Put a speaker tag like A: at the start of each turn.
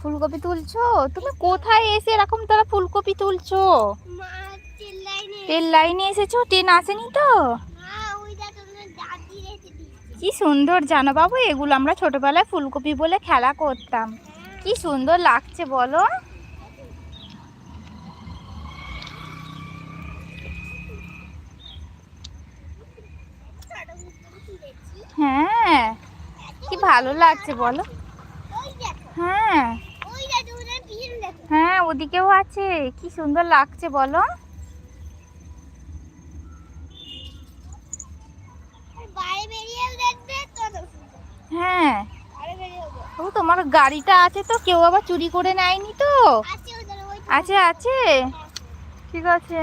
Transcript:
A: ফুলকপি তুলছো? তুমি কোথায় এসে এরকম তারা ফুলকপি তুলছো? ট্রেন লাইনে এসেছ। ট্রেন আসেনি তো? কি সুন্দর জানো বাবু এগুলো আমরা ছোটবেলায় ফুলকপি বলে খেলা করতাম। কি সুন্দর লাগছে বলো? হ্যাঁ কি ভালো লাগছে বলো। হ্যাঁ। ওদিকেও আছে। কি সুন্দর লাগছে বলো। হ্যাঁ। ও তোমার গাড়িটা আছে তো কেউ আবার চুরি করে নেয়নি তো? আছে আছে? ঠিক আছে।